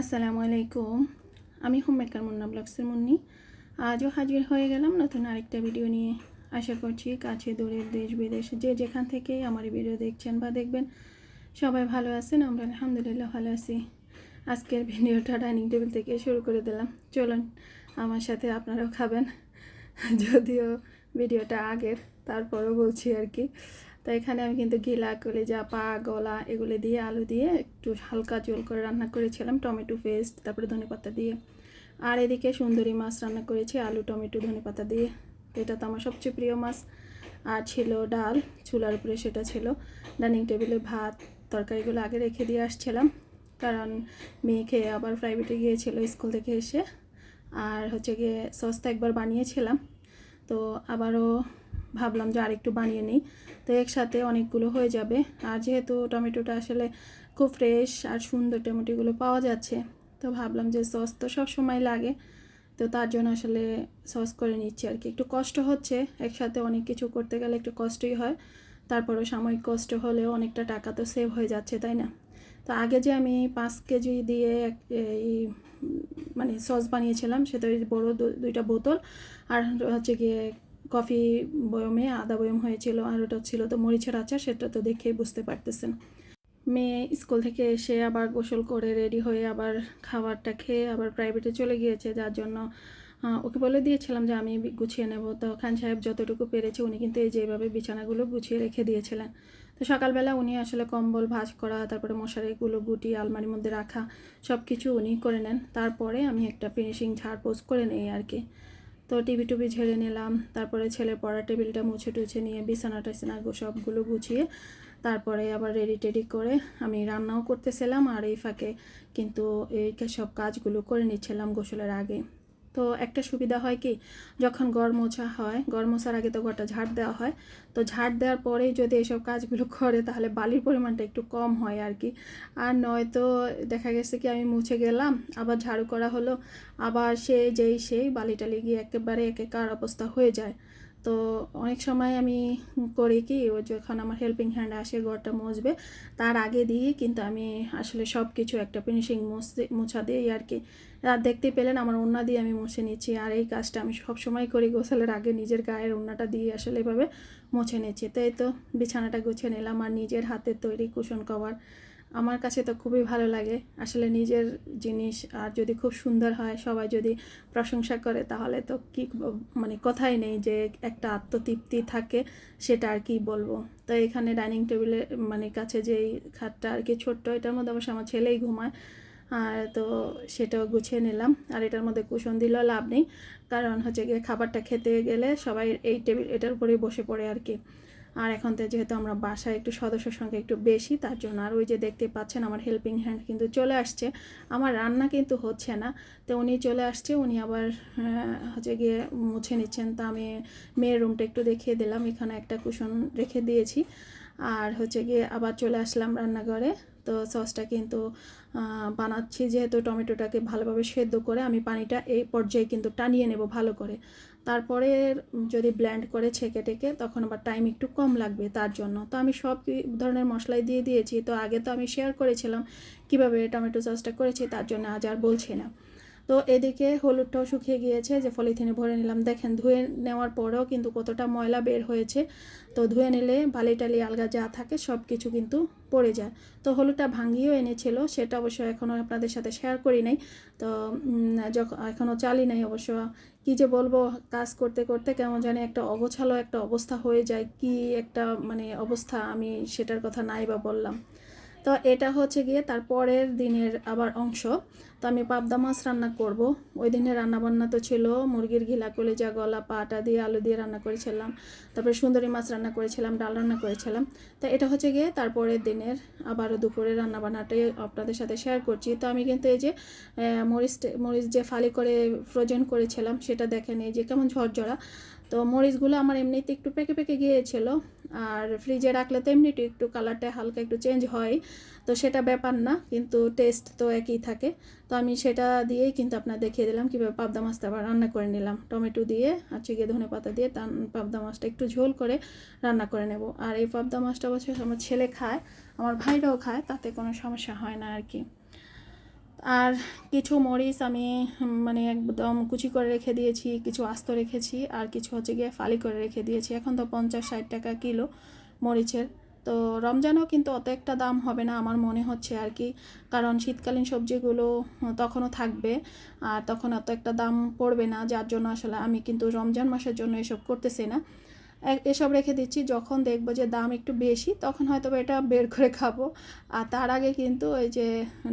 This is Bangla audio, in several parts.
আসসালামু আলাইকুম। আমি হোম মেকার মুন্না ব্লগসের মুন্নি। আজও হাজির হয়ে গেলাম নতুন আরেকটা ভিডিও নিয়ে। আশা করছি কাছে দূরের দেশ, বিদেশ যে যেখান থেকে আমার ভিডিও দেখছেন বা দেখবেন, সবাই ভালো আছেন, আমরা আলহামদুলিল্লাহ ভালো আছি। আজকের ভিডিওটা ডাইনিং টেবিল থেকে শুরু করে দিলাম। চলুন, আমার সাথে আপনারাও খাবেন। যদিও ভিডিওটা আগের, তারপরও বলছি আর কি। তো এখানে আমি কিন্তু গিলা কলেজা পা গলা এগুলো দিয়ে আলু দিয়ে একটু হালকা জল করে রান্না করেছিলাম, টমেটো পেস্ট, তারপরে ধনে পাতা দিয়ে। আর এদিকে সুন্দরী মাছ রান্না করেছি, আলু, টমেটো, ধনে পাতা দিয়ে। এটা তো আমার সবচেয়ে প্রিয় মাছ। আর ছিল ডাল, চুলার উপরে সেটা ছিল। ডাইনিং টেবিলে ভাত, তরকারিগুলো আগে রেখে দিয়ে আসছিলাম। কারণ মেয়ে খেয়ে আবার প্রাইভেটে গিয়েছিল স্কুল থেকে এসে। আর হচ্ছে গিয়ে সস্তা একবার বানিয়েছিলাম। তো আবারও ভাবলাম যে আরেকটু বানিয়ে নিই। তো একসাথে অনেকগুলো হয়ে যাবে। আর যেহেতু টমেটোটা আসলে খুব ফ্রেশ আর সুন্দর টমেটোগুলো পাওয়া যাচ্ছে, তো ভাবলাম যে সস তো সব সময় লাগে। তো তার জন্য আসলে সস করে নিচ্ছি আর কি। একটু কষ্ট হচ্ছে, একসাথে অনেক কিছু করতে গেলে একটু কষ্টই হয়। তারপরেও সাময়িক কষ্ট হলেও অনেকটা টাকা তো সেভ হয়ে যাচ্ছে, তাই না? তো আগে যে আমি পাঁচ কেজি দিয়ে এই মানে সস বানিয়েছিলাম, সেটা বড়ো দুইটা বোতল। আর হচ্ছে গিয়ে কফি বয়মে আদা বয়ম হয়েছিল আর ওটা ছিল তো মরিচের আচার, সেটা তো দেখেই বুঝতে পারতেছেন। মেয়ে স্কুল থেকে এসে আবার গোসল করে রেডি হয়ে আবার খাবারটা খেয়ে আবার প্রাইভেটে চলে গিয়েছে, যার জন্য ওকে বলে দিয়েছিলাম যে আমি গুছিয়ে নেব। তো খান সাহেব যতটুকু পেরেছে উনি কিন্তু এই যেভাবে বিছানাগুলো গুছিয়ে রেখে দিয়েছিলেন। তো সকালবেলা উনি আসলে কম্বল, ভাঁজ করা, তারপরে মশারিগুলো গুটি, আলমারির মধ্যে রাখা সব কিছু উনি করে নেন। তারপরে আমি একটা ফিনিশিং ঝাড় পোস্ট করে নেই আর কি। তো টিভি টুবি ঝেড়ে নিলাম, তারপরে ছেলের পড়া টেবিলটা মুছে টুছে নিয়ে বিছানা টাছানা সবগুলো গুছিয়ে তারপরে আবার রেডি টেডি করে আমি রান্নাও করতেছিলাম আর এই ফাঁকে কিন্তু এই সব কাজগুলো করে নিচ্ছিলাম গোসলের আগে। তো একটা সুবিধা হয় কি, যখন গড় মোছা হয় গড় মোছার আগে তো ঘরটা ঝাড় দেওয়া হয়, তো ঝাড় দেওয়ার পরেই যদি এসব কাজগুলো করে তাহলে বালির পরিমাণটা একটু কম হয় আর কি। আর নয়তো দেখা গেছে কি, আমি মুছে গেলাম, আবার ঝাড়ু করা হলো, আবার সে যেই সেই বালি টালি গিয়ে একেবারে একেকার অবস্থা হয়ে যায়। তো অনেক সময় আমি করি কি ও যখন আমার হেল্পিং হ্যান্ড আসে, ঘরটা মুছবে। তার আগে দিয়ে কিন্তু আমি আসলে সব কিছু একটা ফিনিশিং মুছতে মোছা দিই আর কি। আর দেখতে পেলেন আমার ওড়না দিয়ে আমি মুছে নিচ্ছি, আর এই কাজটা আমি সব সময় করি গোসলের আগে, নিজের গায়ের ওড়নাটা দিয়ে আসলে এভাবে মুছে নিচ্ছি। তো এই তো বিছানাটা গুছিয়ে নিলাম, আর নিজের হাতের তৈরি কুশন কভার আমার কাছে তো খুবই ভালো লাগে। আসলে নিজের জিনিস আর যদি খুব সুন্দর হয়, সবাই যদি প্রশংসা করে, তাহলে তো কি মানে কথাই নেই যে একটা আত্মতৃপ্তি থাকে, সেটা আর কি বলব। তো এখানে ডাইনিং টেবিলে মানে কাছে যেই খাটটা আর কি ছোট্ট, এটার মধ্যে অবশ্য আমার ছেলেই ঘুমায়। আর তো সেটাও গুছিয়ে নিলাম। আর এটার মধ্যে কুশন দিলেও লাভ নেই। কারণ হচ্ছে গিয়ে খাবারটা খেতে গেলে সবাই এই টেবিল, এটার উপরেই বসে পড়ে আর কি। আর এখন তো যেহেতু আমরা বাসায় একটু সদস্যর সংখ্যা একটু বেশি, তার জন্য আর ওই যে দেখতে পাচ্ছেন আমার হেল্পিং হ্যান্ড কিন্তু চলে আসছে। আমার রান্না কিন্তু হচ্ছে না। তো উনি চলে আসছে, উনি আবার হচ্ছে গিয়ে মুছে নিচ্ছেন। তা আমি মেয়ের রুমটা একটু দেখিয়ে দিলাম। এখানে একটা কুশন রেখে দিয়েছি। আর হচ্ছে গিয়ে আবার চলে আসলাম রান্নাঘরে। তো সসটা কিন্তু বানাচ্ছি। যেহেতু টমেটোটাকে ভালোভাবে সেদ্ধ করে আমি পানিটা এই পর্যায়ে কিন্তু টানিয়ে নেব ভালো করে। তারপরে যদি ব্ল্যান্ড করে ছেঁকে টেকে, তখন আবার টাইম একটু কম লাগবে তার জন্য। তো আমি সব ধরনের মশলাই দিয়ে দিয়েছি। তো আগে তো আমি শেয়ার করেছিলাম কীভাবে টমেটো সসটা করেছি, তার জন্য আজ আর বলছি না। তো এদিকে হলুদটাও শুকিয়ে গিয়েছে, যে পলিথিনে ভরে নিলাম। দেখেন, ধুয়ে নেওয়ার পরেও কিন্তু কতটা ময়লা বের হয়েছে। তো ধুয়ে নিলে বালি টালি আলগা যা থাকে সব কিছু কিন্তু পড়ে যায়। তো হলুদটা ভাঙিয়েও এনেছিল, সেটা অবশ্য এখনও আপনাদের সাথে শেয়ার করি নাই। তো যখন এখনও চালি নাই অবশ্য। কি যে বলব, কাজ করতে করতে কেমন জানি একটা অগোছালো একটা অবস্থা হয়ে যায়। কি একটা মানে অবস্থা, আমি সেটার কথা নাই বা বললাম। তো এটা হচ্ছে গিয়ে তার পরের দিনের আবার অংশ। তো আমি পাবদা মাছ রান্না করব। ওই দিনের রান্নাবান্না তো ছিল, মুরগির ঘিলা, কলেজা, গলা, পাটা দিয়ে আলু দিয়ে রান্না করেছিলাম। তারপরে সুন্দরী মাছ রান্না করেছিলাম, ডাল রান্না করেছিলাম। তো এটা হচ্ছে গিয়ে তারপরের দিনের আবারও দুপুরে রান্নাবান্নাটাই আপনাদের সাথে শেয়ার করছি। তো আমি কিন্তু এই যে মরিচ মরিচ যে ফালি করে ফ্রোজেন করেছিলাম, সেটা দেখেন এই যে কেমন ঝরঝরা। তো মরিচগুলো আমার এমনিতে একটু পেকে পেকে গিয়েছিল। আর ফ্রিজে রাখলে তো এমনিতে একটু কালারটা হালকা একটু চেঞ্জ হয়। তো সেটা ব্যাপার না, কিন্তু টেস্ট তো একই থাকে। তো আমি সেটা দিয়েই কিন্তু আপনার দেখিয়ে দিলাম কীভাবে পাবদা মাছটা আবার রান্না করে নিলাম। টমেটো দিয়ে আর চিকে ধনে পাতা দিয়ে তার পাবদা মাছটা একটু ঝোল করে রান্না করে নেব। আর এই পাবদা মাছটা অবশ্য আমার ছেলে খায়, আমার ভাইরাও খায়, তাতে কোনো সমস্যা হয় না আর কি। আর কিছু মরিচ আমি মানে একদম কুচি করে রেখে দিয়েছি, কিছু আস্ত রেখেছি, আর কিছু হচ্ছে গিয়ে ফালি করে রেখে দিয়েছি। এখন তো পঞ্চাশ ষাট টাকা কিলো মরিচের। তো রমজানও কিন্তু অত একটা দাম হবে না আমার মনে হচ্ছে আর কি, কারণ শীতকালীন সবজিগুলো তখনও থাকবে, আর তখন অত একটা দাম পড়বে না, যার জন্য আসলে আমি কিন্তু রমজান মাসের জন্য এসব করতেছি না। এসব রেখে দিচ্ছি। যখন দেখব যে দাম একটু বেশি, তখন হয়তো এটা বের করে খাব। আর তার আগে কিন্তু ওই যে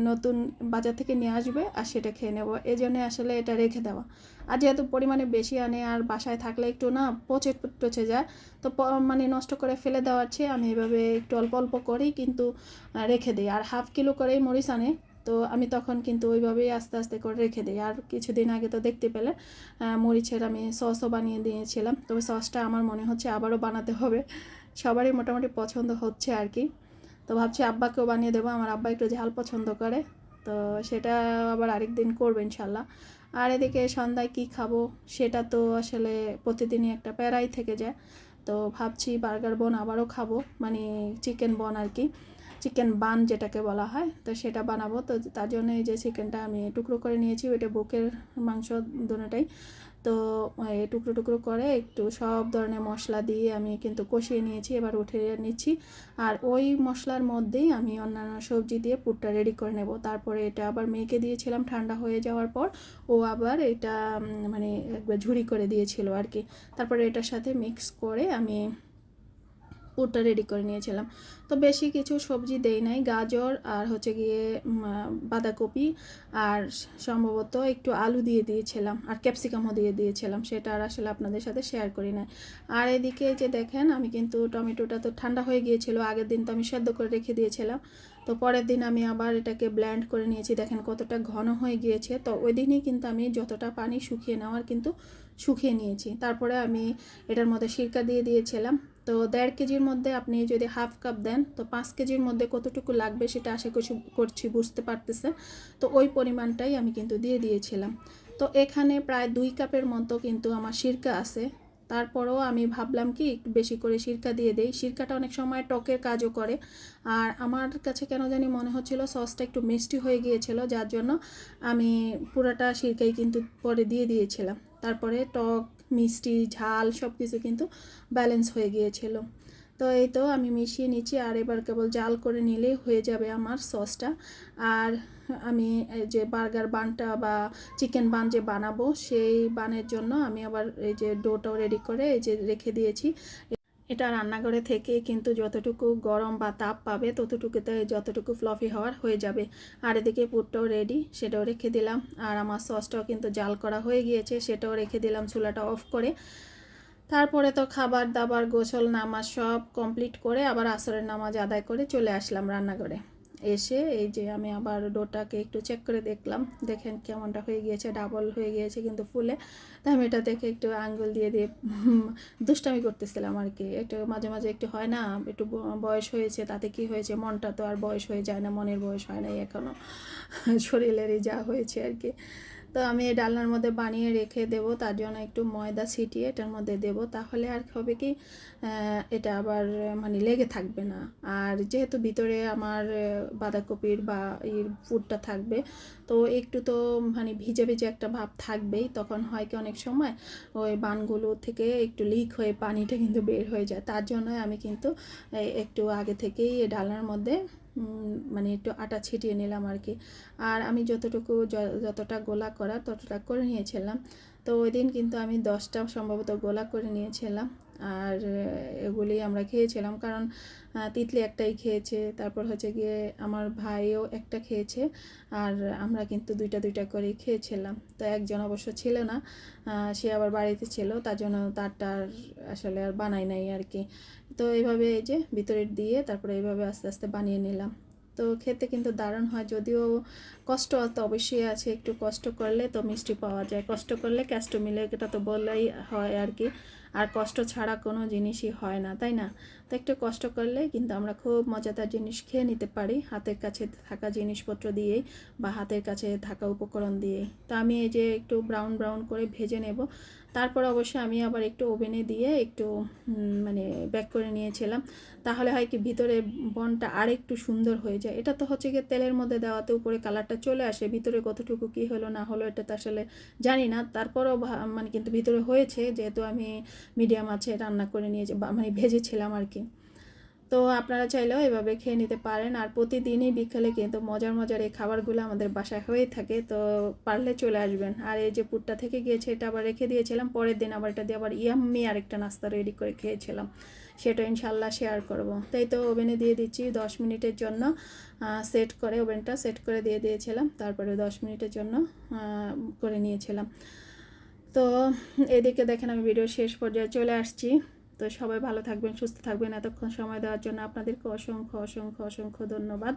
নতুন বাজার থেকে নিয়ে আসবে আর সেটা খেয়ে নেব। এই জন্য আসলে এটা রেখে দেওয়া। আর যেহেতু পরিমাণে বেশি আনে আর বাসায় থাকলে একটু না পচে টচে যায়, তো মানে নষ্ট করে ফেলে দেওয়ার চেয়ে আমি এভাবে একটু অল্প অল্প করেই কিন্তু রেখে দিই। আর হাফ কিলো করেই মরিচ আনে। তো আমি তখন কিন্তু ওইভাবেই আস্তে আস্তে করে রেখে দিই। আর কিছুদিন আগে তো দেখতে পেলে মরিচের আমি সসও বানিয়ে দিয়েছিলাম। তবে সসটা আমার মনে হচ্ছে আবারও বানাতে হবে। সবারই মোটামুটি পছন্দ হচ্ছে আর কি। তো ভাবছি আব্বাকেও বানিয়ে দেবো। আমার আব্বা একটু ঝাল পছন্দ করে। তো সেটা আবার আরেক দিন করব ইনশাল্লাহ। আর এদিকে সন্ধ্যায় কী খাব সেটা তো আসলে প্রতিদিনই একটা প্যারাই থেকে যায়। তো ভাবছি বার্গার বন আবারও খাব। মানে চিকেন বন আর কি। চিকেন বান যেটাকে বলা হয়, তো সেটা বানাবো। তো তার জন্য এই যে চিকেনটা আমি টুকরো করে নিয়েছি, ওইটা বুকের মাংস দুটোটাই। তো টুকরো টুকরো করে একটু সব ধরনের মশলা দিয়ে আমি কিন্তু কষিয়ে নিয়েছি, এবার উঠে নিচ্ছি। আর ওই মশলার মধ্যেই আমি অন্যান্য সবজি দিয়ে পুরটা রেডি করে নেব। তারপরে এটা আবার মেয়েকে দিয়েছিলাম ঠান্ডা হয়ে যাওয়ার পর, ও আবার এটা মানে একবার ঝুড়ি করে দিয়েছিল আর কি। তারপরে এটার সাথে মিক্স করে আমি পুরটা রেডি করে নিয়েছিলাম। তো বেশি কিছু সবজি দেই নাই, গাজর আর হচ্ছে গিয়ে বাঁধাকপি আর সম্ভবত একটু আলু দিয়ে দিয়েছিলাম আর ক্যাপসিকামও দিয়ে দিয়েছিলাম, সেটা আর আসলে আপনাদের সাথে শেয়ার করি না আর এদিকে যে দেখেন, আমি কিন্তু টমেটোটা তো ঠান্ডা হয়ে গিয়েছিল, আগের দিন তো আমি সেদ্ধ করে রেখে দিয়েছিলাম। তো পরের দিন আমি আবার এটাকে ব্ল্যান্ড করে নিয়েছি, দেখেন কতটা ঘন হয়ে গিয়েছে। তো ওই দিনই কিন্তু আমি যতটা পানি শুকিয়ে নেওয়ার কিন্তু শুকিয়ে নিয়েছি। তারপরে আমি এটার মধ্যে সিরকা দিয়ে দিয়েছিলাম তো দেড় কেজির মধ্যে আপনি যদি হাফ কাপ দেন, তো পাঁচ কেজির মধ্যে কতটুকু লাগবে সেটা আশা করছি করছি বুঝতে পারতেছেন তো ওই পরিমাণটাই আমি কিন্তু দিয়ে দিয়েছিলাম। তো এখানে প্রায় দুই কাপের মতো কিন্তু আমার সিরকা আছে। তারপরেও আমি ভাবলাম কি, একটু বেশি করে সিরকা দিয়ে দেই। সিরকাটা অনেক সময় টকের কাজও করে। আর আমার কাছে কেন জানি মনে হচ্ছিল সসটা একটু মিষ্টি হয়ে গিয়েছিল, যার জন্য আমি পুরাটা সিরকাই কিন্তু পরে দিয়ে দিয়েছিলাম। তারপরে টক মিষ্টি ঝাল সব কিছু কিন্তু ব্যালেন্স হয়ে গিয়েছিল। তো এই তো আমি মিশিয়ে নিচ্ছি, আর এবার কেবল জাল করে নিলেই হয়ে যাবে আমার সসটা। আর আমি যে বার্গার বানটা বা চিকেন বান যে বানাবো, সেই বানের জন্য আমি আবার এই যে ডোটাও রেডি করে এই যে রেখে দিয়েছি। এটা রান্নাঘরে থেকে কিন্তু যতটুকু গরম বা তাপ পাবে ততটুকুতে যতটুকু ফ্লফি হওয়ার হয়ে যাবে। আর এদিকে পুরটাও রেডি সেটাও রেখে দিলাম। আর আমার সসটাও কিন্তু জাল করা হয়ে গিয়েছে, সেটাও রেখে দিলাম চুলাটা অফ করে। তারপরে তো খাবার দাবার গোসল নামাজ সব কমপ্লিট করে আবার আসরের নামাজ আদায় করে চলে আসলাম রান্নাঘরে। এসে এই যে আমি আবার ডোটাকে একটু চেক করে দেখলাম। দেখেন কেমনটা হয়ে গিয়েছে ডাবল হয়ে গিয়েছে কিন্তু ফুলে তা আমি এটা দেখে একটু আঙ্গুল দিয়ে দিয়ে দুষ্টামি করতেছিলাম আর কি। একটু মাঝে মাঝে একটু হয় না, একটু বয়স হয়েছে, তাতে কি হয়েছে, মনটা তো আর বয়স হয়ে যায় না, মনের বয়স হয় নাই এখনও শরীরেরই যা হয়েছে আর কি। তো আমি এই ডালনার মধ্যে বানিয়ে রেখে দেব, তার জন্য একটু ময়দা ছিটিয়ে এটার মধ্যে দেব, তাহলে আর হবে কি এটা আবার মানে লেগে থাকবে না। আর যেহেতু ভিতরে আমার বাঁধাকপির বা এর ফুডটা থাকবে, তো একটু তো মানে ভিজে ভিজে একটা ভাব থাকবেই, তখন হয় কি অনেক সময় ওই বানগুলো থেকে একটু লিক হয়ে পানিটা কিন্তু বের হয়ে যায়। তার জন্য আমি কিন্তু একটু আগে থেকেই ডালনার মধ্যে মানে একটু আটা ছিটিয়ে নিলাম আর কি। আর আমি যতটুকু যতটা গোলা করা ততটা করে নিয়েছিলাম। তো ওই দিন কিন্তু আমি দশটা সম্ভবত গোলা করে নিয়েছিলাম। আর এগুলি আমরা খেয়েছিলাম। কারণ তিতলি একটাই খেয়েছে, তারপর হচ্ছে গিয়ে আমার ভাইও একটা খেয়েছে, আর আমরা কিন্তু দুইটা দুইটা করেই খেয়েছিলাম। তো একজন অবশ্য ছিল না সে আবার বাড়িতে ছিল, তার জন্য তারটা আসলে আর বানাই নাই আর কি। তো এইভাবে এই যে ভিতরে দিয়ে তারপরে এইভাবে আস্তে আস্তে বানিয়ে নিলাম। তো খেতে কিন্তু দারুণ হয়, যদিও কষ্ট তো অবশ্যই আছে, একটু কষ্ট করলে তো মিষ্টি পাওয়া যায়। কষ্ট করলে ক্যাস্টো মিলে এটা তো বললেই হয় আর কি। আর কষ্ট ছাড়া কোনো জিনিসই হয় না, তাই না? তো একটু কষ্ট করলে কিন্তু আমরা খুব মজাদার জিনিস খেয়ে নিতে পারি হাতের কাছে থাকা জিনিসপত্র দিয়েই বা হাতের কাছে থাকা উপকরণ দিয়েই তো আমি এই যে একটু ব্রাউন ব্রাউন করে ভেজে নেব। তারপর অবশ্য আমি আবার একটু ওভেনে দিয়ে একটু মানে ব্যাক করে নিয়েছিলাম। তাহলে হয় কি ভিতরে বনটা আর একটু সুন্দর হয়ে যায়। এটা তো হচ্ছে গিয়ে তেলের মধ্যে দেওয়াতে উপরে কালারটা চলে আসে, ভিতরে কতটুকু কী হলো না হলো এটা তো আসলে জানি না। তারপরও মানে কিন্তু ভিতরে হয়েছে, যেহেতু আমি মিডিয়াম আছে, রান্না করে নিয়েছি মানে ভেজেছিলাম আর কি। তো আপনারা চাইলেও এভাবে খেয়ে নিতে পারেন। আর প্রতিদিনই বিকেলে কিন্তু মজার মজার এই খাবারগুলো আমাদের বাসায় হয়ে থাকে, তো পারলে চলে আসবেন। আর এই যে পুরটা থেকে গিয়েছে, এটা আবার রেখে দিয়েছিলাম, পরের দিন আবার এটা দিয়ে আবার ইয়াম্মি আরেকটা নাস্তা রেডি করে খেয়েছিলাম। সেটা ইনশাল্লাহ শেয়ার করব। তাই তো ওভেনে দিয়ে দিচ্ছি দশ মিনিটের জন্য সেট করে, ওভেনটা সেট করে দিয়ে দিয়েছিলাম। তারপরে দশ মিনিটের জন্য করে নিয়েছিলাম। তো এদিকে দেখেন আমি ভিডিও শেষ পর্যায়ে চলে আসছি। তো সবাই ভালো থাকবেন, সুস্থ থাকবেন। এতক্ষণ সময় দেওয়ার জন্য আপনাদেরকে অসংখ্য অসংখ্য অসংখ্য ধন্যবাদ।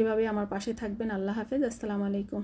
এভাবে আমার পাশে থাকবেন। আল্লাহ হাফেজ। আসসালামু আলাইকুম।